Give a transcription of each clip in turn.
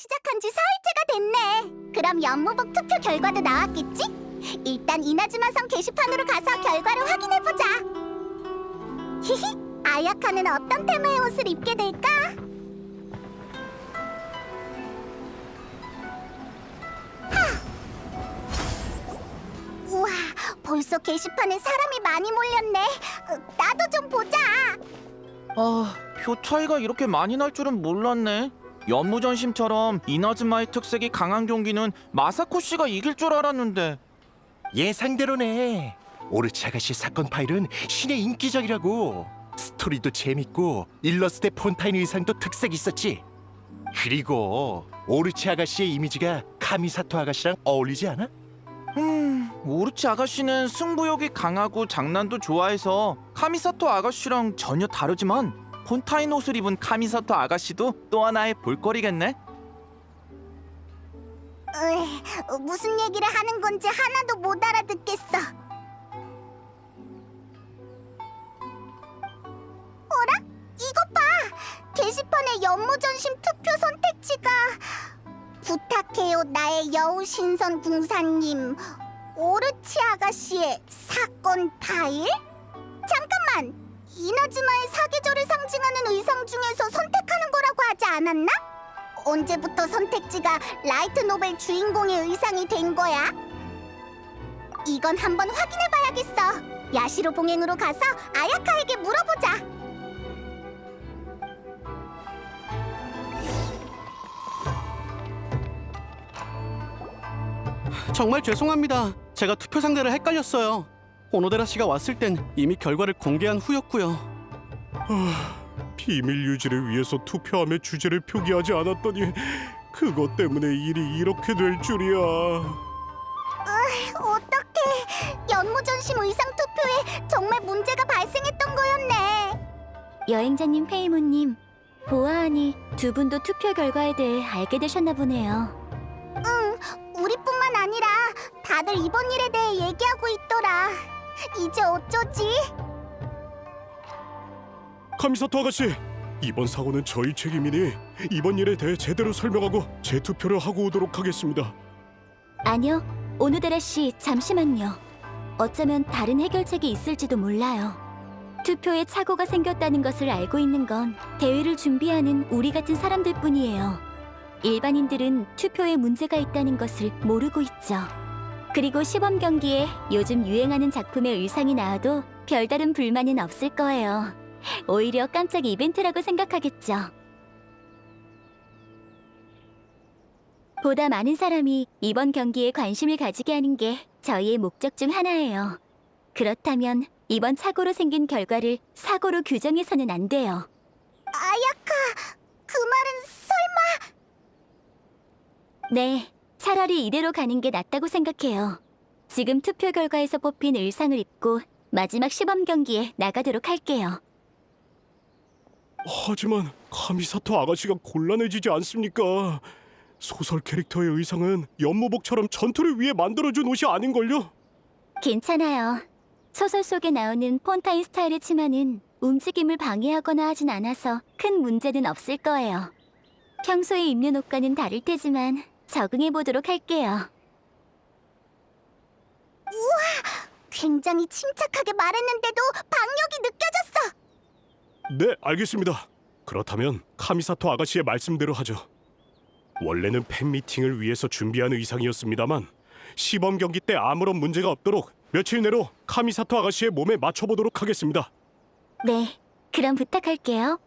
시작한 지 사흘째가 됐네. 그럼 연무복 투표 결과도 나왔겠지? 일단 이나즈마성 게시판으로 가서 결과를 확인해보자. 히히, 아야카는 어떤 테마의 옷을 입게 될까? 하. 우와, 벌써 게시판에 사람이 많이 몰렸네. 어, 나도 좀 보자. 아, 표 차이가 이렇게 많이 날 줄은 몰랐네. 연무전심처럼 이나즈마의 특색이 강한 경기는 마사코 씨가 이길 줄 알았는데. 예상대로네. 오르치 아가씨 사건 파일은 신의 인기적이라고. 스토리도 재밌고 일러스트 폰타인 의상도 특색 있었지. 그리고 오르치 아가씨의 이미지가 카미사토 아가씨랑 어울리지 않아? 음, 오르치 아가씨는 승부욕이 강하고 장난도 좋아해서 카미사토 아가씨랑 전혀 다르지만 폰타인 옷을 입은 카미사토 아가씨도 또 하나의 볼거리겠네. 어, 무슨 얘기를 하는 건지 하나도 못 알아듣겠어. 어라? 이것 봐! 게시판에 연무전심 투표 선택지가 부탁해요 나의 여우 신선 궁사님 오르치 아가씨의 사건 파일? 잠깐만! 이나즈마의 의상 중에서 선택하는 거라고 하지 않았나? 언제부터 선택지가 라이트 노벨 주인공의 의상이 된 거야? 이건 한번 확인해 봐야겠어. 야시로 봉행으로 가서 아야카에게 물어보자. 정말 죄송합니다. 제가 투표 상대를 헷갈렸어요. 오노데라 씨가 왔을 땐 이미 결과를 공개한 후였고요. 비밀 유지를 위해서 투표함의 주제를 표기하지 않았더니 그것 때문에 일이 이렇게 될 줄이야. 어떡해. 연무전심 의상 투표에 정말 문제가 발생했던 거였네. 여행자님 페이모님 보아하니 두 분도 투표 결과에 대해 알게 되셨나 보네요. 우리뿐만 아니라 다들 이번 일에 대해 얘기하고 있더라. 이제 어쩌지? 카미사토 아가씨, 이번 사고는 저희 책임이니 이번 일에 대해 제대로 설명하고 재투표를 하고 오도록 하겠습니다. 아니요, 오누데라 씨 잠시만요. 어쩌면 다른 해결책이 있을지도 몰라요. 투표에 착오가 생겼다는 것을 알고 있는 건 대회를 준비하는 우리 같은 사람들 뿐이에요. 일반인들은 투표에 문제가 있다는 것을 모르고 있죠. 그리고 시범 경기에 요즘 유행하는 작품의 의상이 나와도 별다른 불만은 없을 거예요. 오히려 깜짝 이벤트라고 생각하겠죠. 보다 많은 사람이 이번 경기에 관심을 가지게 하는 게 저희의 목적 중 하나예요. 그렇다면 이번 사고로 생긴 결과를 사고로 규정해서는 안 돼요. 아야카, 그 말은 설마... 네, 차라리 이대로 가는 게 낫다고 생각해요. 지금 투표 결과에서 뽑힌 의상을 입고 마지막 시범 경기에 나가도록 할게요. 하지만 카미사토 아가씨가 곤란해지지 않습니까? 소설 캐릭터의 의상은 연무복처럼 전투를 위해 만들어준 옷이 아닌걸요? 괜찮아요. 소설 속에 나오는 폰타인 스타일의 치마는 움직임을 방해하거나 하진 않아서 큰 문제는 없을 거예요. 평소에 입는 옷과는 다를 테지만 적응해 보도록 할게요. 굉장히 침착하게 말했는데도 박력이 느껴졌어. 네, 알겠습니다. 그렇다면 카미사토 아가씨의 말씀대로 하죠. 원래는 팬미팅을 위해서 준비한 의상이었습니다만 시범 경기 때 아무런 문제가 없도록 며칠 내로 카미사토 아가씨의 몸에 맞춰보도록 하겠습니다. 네, 그럼 부탁할게요.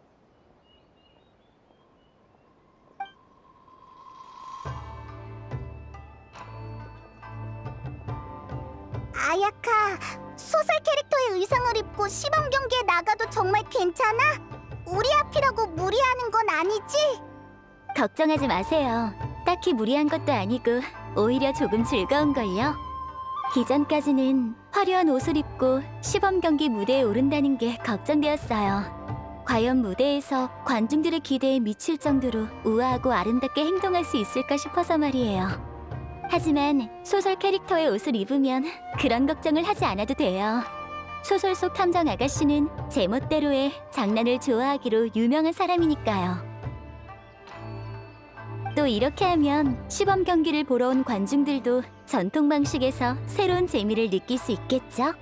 아야카, 소설 캐릭터의 의상을 입고 시범 경기에 나가도 정말 괜찮아? 우리 앞이라고 무리하는 건 아니지? 걱정하지 마세요. 딱히 무리한 것도 아니고 오히려 조금 즐거운걸요. 이전까지는 화려한 옷을 입고 시범 경기 무대에 오른다는 게 걱정되었어요. 과연 무대에서 관중들의 기대에 미칠 정도로 우아하고 아름답게 행동할 수 있을까 싶어서 말이에요. 하지만 소설 캐릭터의 옷을 입으면 그런 걱정을 하지 않아도 돼요. 소설 속 탐정 아가씨는 제멋대로의 장난을 좋아하기로 유명한 사람이니까요. 또 이렇게 하면 시범 경기를 보러 온 관중들도 전통 방식에서 새로운 재미를 느낄 수 있겠죠?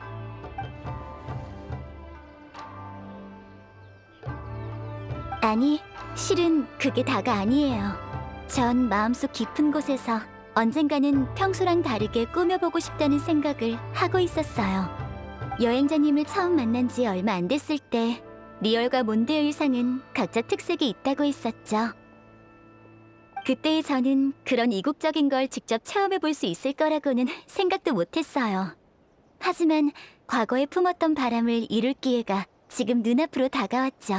아니, 실은 그게 다가 아니에요. 전 마음속 깊은 곳에서 언젠가는 평소랑 다르게 꾸며보고 싶다는 생각을 하고 있었어요. 여행자님을 처음 만난 지 얼마 안 됐을 때 리얼과 몬드 의상은 각자 특색이 있다고 했었죠. 그때의 저는 그런 이국적인 걸 직접 체험해 볼 수 있을 거라고는 생각도 못 했어요. 하지만 과거에 품었던 바람을 이룰 기회가 지금 눈앞으로 다가왔죠.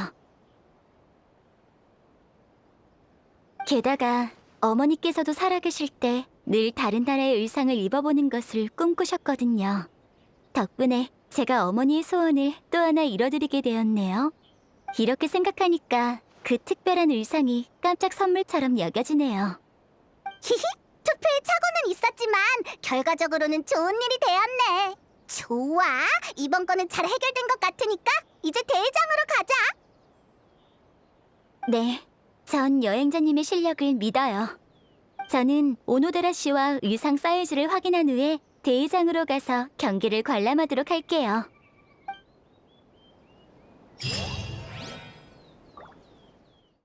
게다가 어머니께서도 살아계실 때 늘 다른 나라의 의상을 입어보는 것을 꿈꾸셨거든요. 덕분에 제가 어머니의 소원을 또 하나 이뤄드리게 되었네요. 이렇게 생각하니까 그 특별한 의상이 깜짝 선물처럼 여겨지네요. 히히, 투표에 착오는 있었지만 결과적으로는 좋은 일이 되었네. 좋아, 이번 거는 잘 해결된 것 같으니까 이제 대회장으로 가자. 네, 전 여행자님의 실력을 믿어요. 저는 오노데라 씨와 의상 사이즈를 확인한 후에 대회장으로 가서 경기를 관람하도록 할게요.